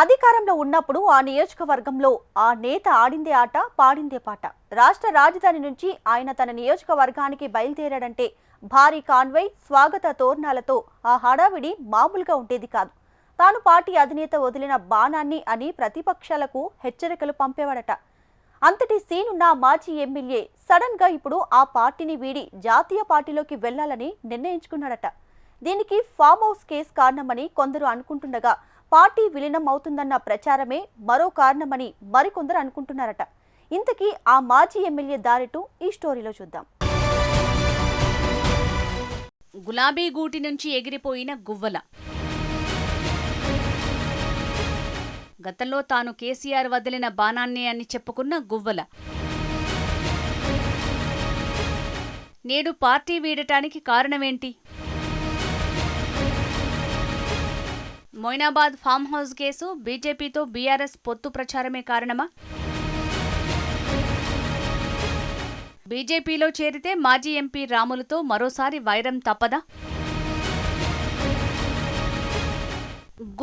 అధికారంలో ఉన్నప్పుడు ఆ నియోజకవర్గంలో ఆ నేత ఆడిందే ఆట పాడిందే పాట. రాష్ట్ర రాజధాని నుంచి ఆయన తన నియోజకవర్గానికి బయలుదేరాడంటే భారీ కాన్వై స్వాగత తోరణాలతో ఆ హడావిడి మామూలుగా ఉండేది కాదు. తాను పార్టీ అధినేత వదిలిన బాణాన్ని అని ప్రతిపక్షాలకు హెచ్చరికలు పంపేవాడట. అంతటి సీనున్న మాజీ ఎమ్మెల్యే సడన్గా ఇప్పుడు ఆ పార్టీని వీడి జాతీయ పార్టీలోకి వెళ్ళాలని నిర్ణయించుకున్నాడట. దీనికి ఫామ్ హౌస్ కేసు కారణమని కొందరు అనుకుంటుండగా పార్టీ విలీనం అవుతుందన్న ప్రచారమే మరో కారణమని మరికొందరు అనుకుంటున్నారట. ఇంతకీ ఆ మాజీ ఎమ్మెల్యే దారిటు ఈ స్టోరీలో చూద్దాం. గులాబీ గూటి నుంచి ఎగిరిపోయిన గువ్వల. గతంలో తాను కేసీఆర్ వదిలిన బాణాన్నే అని చెప్పుకున్న గువ్వల. నేడు పార్టీ వీడటానికి కారణమేంటి? మొయినాబాద్ ఫామ్ హౌస్ కేసు బీజేపీతో బీఆర్ఎస్ పొత్తు ప్రచారమే కారణమా? బీజేపీలో చేరితే మాజీ ఎంపీ రాములతో మరోసారి వైరం తప్పదా?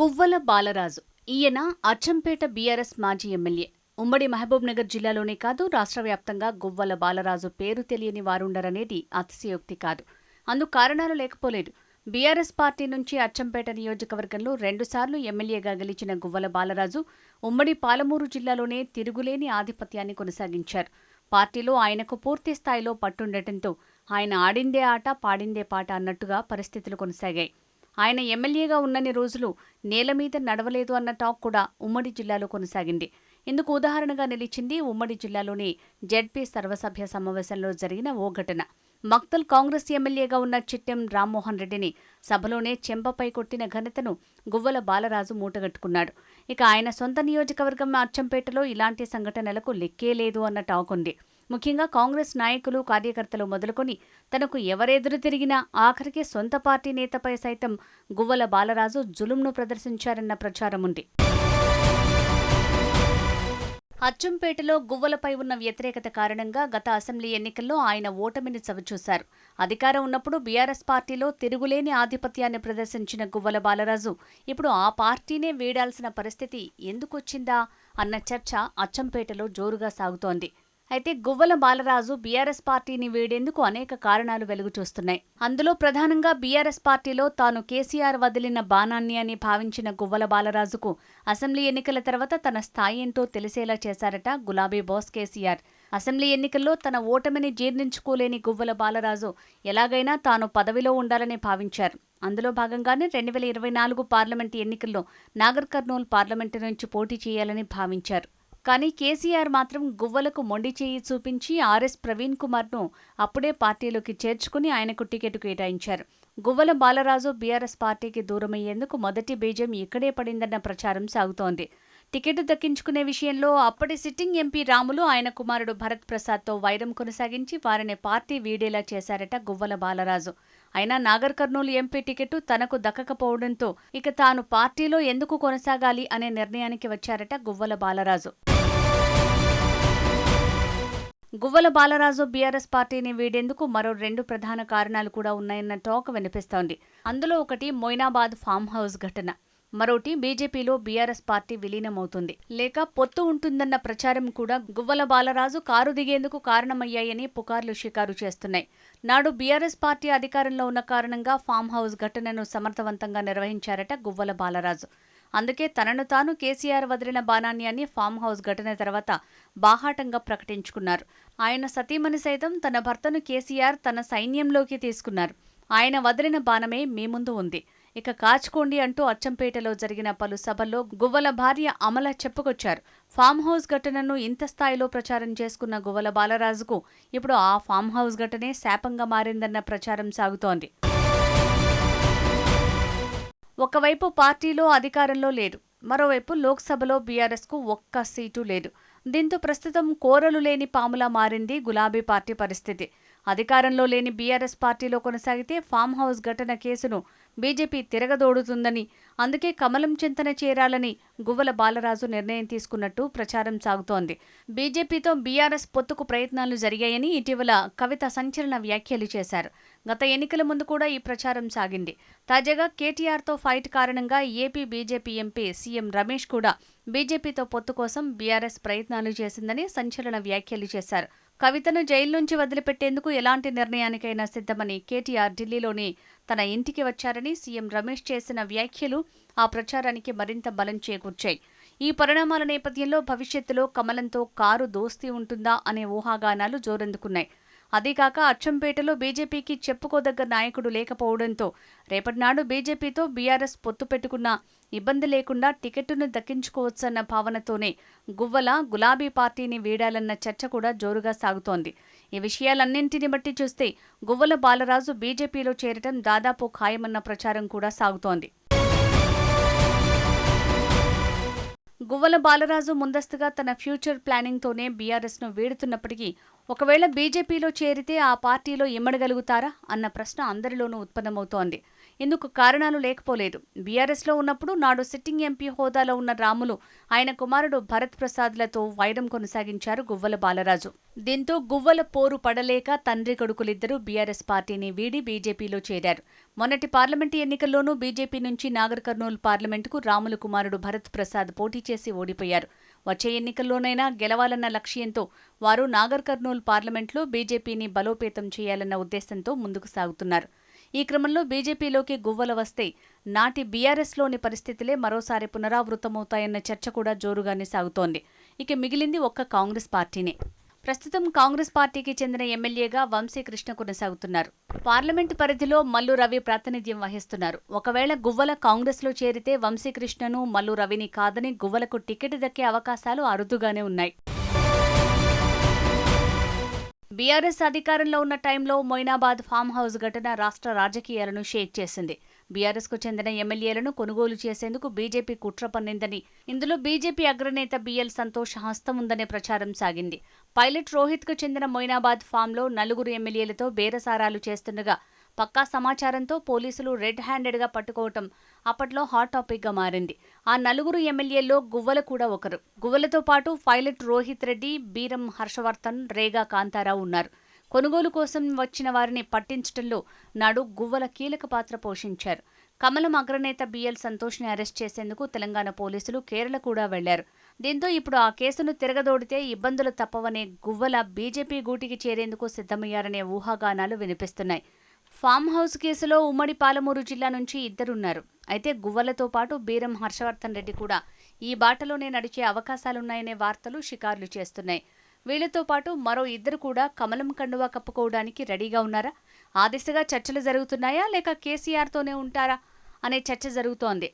గువ్వల బాలరాజు ఈయన అచ్చంపేట బీఆర్ఎస్ మాజీ ఎమ్మెల్యే. ఉమ్మడి మహబూబ్నగర్ జిల్లాలోనే కాదు రాష్ట్ర వ్యాప్తంగా గువ్వల బాలరాజు పేరు తెలియని వారుండరనేది అతిశయోక్తి కాదు. అందుకు కారణాలు లేకపోలేదు. బీఆర్ఎస్ పార్టీ నుంచి అచ్చంపేట నియోజకవర్గంలో రెండుసార్లు ఎమ్మెల్యేగా గెలిచిన గువ్వల బాలరాజు ఉమ్మడి పాలమూరు జిల్లాలోనే తిరుగులేని ఆధిపత్యాన్ని కొనసాగించారు. పార్టీలో ఆయనకు పూర్తి స్థాయిలో పట్టుండటంతో ఆయన ఆడిందే ఆట పాడిందే పాట అన్నట్టుగా పరిస్థితులు కొనసాగాయి. ఆయన ఎమ్మెల్యేగా ఉన్నన్ని రోజులు నేల మీద నడవలేదు అన్న టాక్ కూడా ఉమ్మడి జిల్లాలో కొనసాగింది. ఇందుకు ఉదాహరణగా నిలిచింది ఉమ్మడి జిల్లాలోని జెడ్పీ సర్వసభ్య సమావేశంలో జరిగిన ఓ ఘటన. మక్తల్ కాంగ్రెస్ ఎమ్మెల్యేగా ఉన్న చిట్టెం రామ్మోహన్ రెడ్డిని సభలోనే చెంపపై కొట్టిన ఘనతను గువ్వల బాలరాజు మూటగట్టుకున్నాడు. ఇక ఆయన సొంత నియోజకవర్గం అచ్చంపేటలో ఇలాంటి సంఘటనలకు లెక్కే లేదు అన్న టాక్ ఉంది. ముఖ్యంగా కాంగ్రెస్ నాయకులు కార్యకర్తలు మొదలుకొని తనకు ఎవరెదురు తిరిగినా ఆఖరికి సొంత పార్టీ నేతపై సైతం గువ్వల బాలరాజు జులుంను ప్రదర్శించారన్న ప్రచారం ఉంది. అచ్చంపేటలో గువ్వలపై ఉన్న వ్యతిరేకత కారణంగా గత అసెంబ్లీ ఎన్నికల్లో ఆయన ఓటమిని చవిచూశారు. అధికారం ఉన్నప్పుడు బీఆర్ఎస్ పార్టీలో తిరుగులేని ఆధిపత్యాన్ని ప్రదర్శించిన గువ్వల బాలరాజు ఇప్పుడు ఆ పార్టీనే వీడాల్సిన పరిస్థితి ఎందుకొచ్చిందా అన్న చర్చ అచ్చంపేటలో జోరుగా సాగుతోంది. అయితే గువ్వల బాలరాజు బీఆర్ఎస్ పార్టీని వీడేందుకు అనేక కారణాలు వెలుగుచూస్తున్నాయి. అందులో ప్రధానంగా బీఆర్ఎస్ పార్టీలో తాను కేసీఆర్ వదిలిన బాణాన్ని అని భావించిన గువ్వల బాలరాజుకు అసెంబ్లీ ఎన్నికల తర్వాత తన స్థాయి ఏంటో తెలిసేలా చేశారట గులాబీ బాస్ కేసీఆర్. అసెంబ్లీ ఎన్నికల్లో తన ఓటమిని జీర్ణించుకోలేని గువ్వల బాలరాజు ఎలాగైనా తాను పదవిలో ఉండాలని భావించారు. అందులో భాగంగానే రెండు వేల ఇరవై నాలుగు పార్లమెంటు ఎన్నికల్లో నాగర్ కర్నూల్ పార్లమెంటు నుంచి పోటీ చేయాలని భావించారు. కానీ కేసీఆర్ మాత్రం గువ్వలకు మొండి చేయి చూపించి ఆర్ఎస్ ప్రవీణ్ కుమార్ను అప్పుడే పార్టీలోకి చేర్చుకుని ఆయనకు టికెట్ కేటాయించారు. గువ్వల బాలరాజు బీఆర్ఎస్ పార్టీకి దూరమయ్యేందుకు మొదటి బీజం ఇక్కడే పడిందన్న ప్రచారం సాగుతోంది. టికెట్ దక్కించుకునే విషయంలో అప్పటి సిట్టింగ్ ఎంపీ రాములు ఆయన కుమారుడు భరత్ ప్రసాద్తో వైరం కొనసాగించి వారిని పార్టీ వీడేలా చేశారట గువ్వల బాలరాజు. అయినా నాగర్ కర్నూలు ఎంపీ టికెట్ తనకు దక్కకపోవడంతో ఇక తాను పార్టీలో ఎందుకు కొనసాగాలి అనే నిర్ణయానికి వచ్చారట గువ్వల బాలరాజు. గువ్వల బాలరాజు బీఆర్ఎస్ పార్టీని వీడేందుకు మరో రెండు ప్రధాన కారణాలు కూడా ఉన్నాయన్న టాక్ వినిపిస్తోంది. అందులో ఒకటి మొయినాబాద్ ఫామ్ హౌస్ ఘటన. మరోటి బీజేపీలో బీఆర్ఎస్ పార్టీ విలీనమవుతుంది. లేక పొత్తు ఉంటుందన్న ప్రచారం కూడా గువ్వల బాలరాజు కారు దిగేందుకు కారణమయ్యాయని పుకార్లు షికారు చేస్తున్నాయి. నాడు బీఆర్ఎస్ పార్టీ అధికారంలో ఉన్న కారణంగా ఫామ్ హౌస్ ఘటనను సమర్థవంతంగా నిర్వహించారట గువ్వల బాలరాజు. అందుకే తనను తాను కేసీఆర్ వదిలిన బాణాన్ని అని ఫామ్ హౌస్ ఘటన తర్వాత బాహాటంగా ప్రకటించుకున్నారు. ఆయన సతీమణి సైతం తన భర్తను కేసీఆర్ తన సైన్యంలోకి తీసుకున్నారు. ఆయన వదిలిన బాణమే మీ ముందు ఉంది. ఇక కాచుకోండి అంటూ అచ్చంపేటలో జరిగిన పలు సభల్లో గువ్వల భార్య అమల చెప్పుకొచ్చారు. ఫామ్ హౌస్ ఘటనను ఇంత స్థాయిలో ప్రచారం చేసుకున్న గువ్వల బాలరాజుకు ఇప్పుడు ఆ ఫామ్ హౌస్ ఘటనే శాపంగా మారిందన్న ప్రచారం సాగుతోంది. ఒకవైపు పార్టీలో అధికారంలో లేరు మరోవైపు లోక్సభలో బీఆర్ఎస్కు ఒక్క సీటు లేదు. దీంతో ప్రస్తుతం కోరలు లేని పాములా మారింది గులాబీ పార్టీ పరిస్థితి. అధికారంలో లేని బీఆర్ఎస్ పార్టీలో కొనసాగితే ఫామ్ హౌస్ ఘటన కేసును బీజేపీ తిరగదోడుతుందని అందుకే కమలం చింతన చేరాలని గువ్వల బాలరాజు నిర్ణయం తీసుకున్నట్టు ప్రచారం సాగుతోంది. బీజేపీతో బీఆర్ఎస్ పొత్తుకు ప్రయత్నాలు జరిగాయని ఇటీవల కవిత సంచలన వ్యాఖ్యలు చేశారు. గత ఎన్నికల ముందు కూడా ఈ ప్రచారం సాగింది. తాజాగా కేటీఆర్తో ఫైట్ కారణంగా AP BJP MP CM Ramesh కూడా బీజేపీతో పొత్తు కోసం బీఆర్ఎస్ ప్రయత్నాలు చేసిందని సంచలన వ్యాఖ్యలు చేశారు. కవితను జైలు నుంచి వదిలిపెట్టేందుకు ఎలాంటి నిర్ణయానికైనా సిద్ధమని కేటీఆర్ ఢిల్లీలోని తన ఇంటికి వచ్చారని సీఎం రమేష్ చేసిన వ్యాఖ్యలు ఆ ప్రచారానికి మరింత బలం చేకూర్చాయి. ఈ పరిణామాల నేపథ్యంలో భవిష్యత్తులో కమలంతో కారు దోస్తీ ఉంటుందా అనే ఊహాగానాలు జోరందుకున్నాయి. అదీకాక అచ్చంపేటలో బీజేపీకి చెప్పుకోదగ్గ నాయకుడు లేకపోవడంతో రేపటినాడు బీజేపీతో బీఆర్ఎస్ పొత్తు పెట్టుకున్నా ఇబ్బంది లేకుండా టికెట్టును దక్కించుకోవచ్చన్న భావనతోనే గువ్వల గులాబీ పార్టీని వీడాలన్న చర్చ కూడా జోరుగా సాగుతోంది. ఈ విషయాలన్నింటిని బట్టి చూస్తే గువ్వల బాలరాజు బీజేపీలో చేరటం దాదాపు ఖాయమన్న ప్రచారం కూడా సాగుతోంది. గువ్వల బాలరాజు ముందస్తుగా తన ఫ్యూచర్ ప్లానింగ్తోనే బీఆర్ఎస్ను వీడుతున్నప్పటికీ ఒకవేళ బీజేపీలో చేరితే ఆ పార్టీలో ఇమ్మడగలుగుతారా అన్న ప్రశ్న అందరిలోనూ ఉత్పన్నమవుతోంది. ఇందుకు కారణాలు లేకపోలేదు. బీఆర్ఎస్లో ఉన్నప్పుడు నాడు సిట్టింగ్ ఎంపీ హోదాలో ఉన్న రాములు ఆయన కుమారుడు భరత్ ప్రసాద్లతో వైరం కొనసాగించారు గువ్వల బాలరాజు. దీంతో గువ్వల పోరు పడలేక తండ్రి కొడుకులిద్దరూ బీఆర్ఎస్ పార్టీని వీడి బీజేపీలో చేరారు. మొన్నటి పార్లమెంటు ఎన్నికల్లోనూ బీజేపీ నుంచి నాగర్ కర్నూలు పార్లమెంటుకు రాములు కుమారుడు భరత్ ప్రసాద్ పోటీ చేసి ఓడిపోయారు. వచ్చే ఎన్నికల్లోనైనా గెలవాలన్న లక్ష్యంతో వారు నాగర్ కర్నూలు పార్లమెంట్లో బీజేపీని బలోపేతం చేయాలన్న ఉద్దేశంతో ముందుకు సాగుతున్నారు. ఈ క్రమంలో బీజేపీలోకి గువ్వల వస్తే నాటి బీఆర్ఎస్లోని పరిస్థితులే మరోసారి పునరావృతమవుతాయన్న చర్చ కూడా జోరుగానే సాగుతోంది. ఇక మిగిలింది ఒక్క కాంగ్రెస్ పార్టీనే. ప్రస్తుతం కాంగ్రెస్ పార్టీకి చెందిన ఎమ్మెల్యేగా వంశీకృష్ణ కొనసాగుతున్నారు. పార్లమెంటు పరిధిలో మల్లు రవి ప్రాతినిధ్యం వహిస్తున్నారు. ఒకవేళ గువ్వల కాంగ్రెస్లో చేరితే వంశీకృష్ణను మల్లు రవిని కాదని గువ్వలకు టికెట్ దక్కే అవకాశాలు అరుదుగానే ఉన్నాయి. బీఆర్ఎస్ అధికారంలో ఉన్న టైంలో మొయినాబాద్ ఫామ్ హౌస్ ఘటన రాష్ట్ర రాజకీయాలను షేక్ చేసింది. బీఆర్ఎస్కు చెందిన ఎమ్మెల్యేలను కొనుగోలు చేసేందుకు బీజేపీ కుట్ర పన్నిందని ఇందులో బీజేపీ అగ్రనేత బీఎల్ సంతోష్ హస్తం ఉందనే ప్రచారం సాగింది. పైలట్ రోహిత్కు చెందిన మొయినాబాద్ ఫామ్లో నలుగురు ఎమ్మెల్యేలతో బేరసారాలు చేస్తుండగా పక్కా సమాచారంతో పోలీసులు రెడ్ హ్యాండెడ్గా పట్టుకోవటం అప్పట్లో హాట్ టాపిక్గా మారింది. ఆ నలుగురు ఎమ్మెల్యేల్లో గువ్వల కూడా ఒకరు. గువ్వలతో పాటు పైలట్ రోహిత్ రెడ్డి బీరం హర్షవర్ధన్ రేగా కాంతారావు ఉన్నారు. కొనుగోలు కోసం వచ్చిన వారిని పట్టించడంలో నాడు గువ్వల కీలక పాత్ర పోషించారు. కమలం అగ్రనేత బిఎల్ సంతోష్ని అరెస్ట్ చేసేందుకు తెలంగాణ పోలీసులు కేరళ కూడా వెళ్ళారు. దీంతో ఇప్పుడు ఆ కేసును తిరగదోడితే ఇబ్బందులు తప్పవనే గువ్వల బీజేపీ గూటికి చేరేందుకు సిద్ధమయ్యారనే ఊహాగానాలు వినిపిస్తున్నాయి. ఫామ్ హౌస్ కేసులో ఉమ్మడి పాలమూరు జిల్లా నుంచి ఇద్దరున్నారు. అయితే గువ్వలతో పాటు బీరం హర్షవర్ధన్ రెడ్డి కూడా ఈ బాటలోనే నడిచే అవకాశాలున్నాయనే వార్తలు షికారులు చేస్తున్నాయి. వీళ్ళతో పాటు మరో ఇద్దరు కూడా కమలం కండువా కప్పుకోవడానికి రెడీగా ఉన్నారా? ఆ దిశగా చర్చలు జరుగుతున్నాయా? లేక కేసీఆర్తోనే ఉంటారా? అనే చర్చ జరుగుతోంది.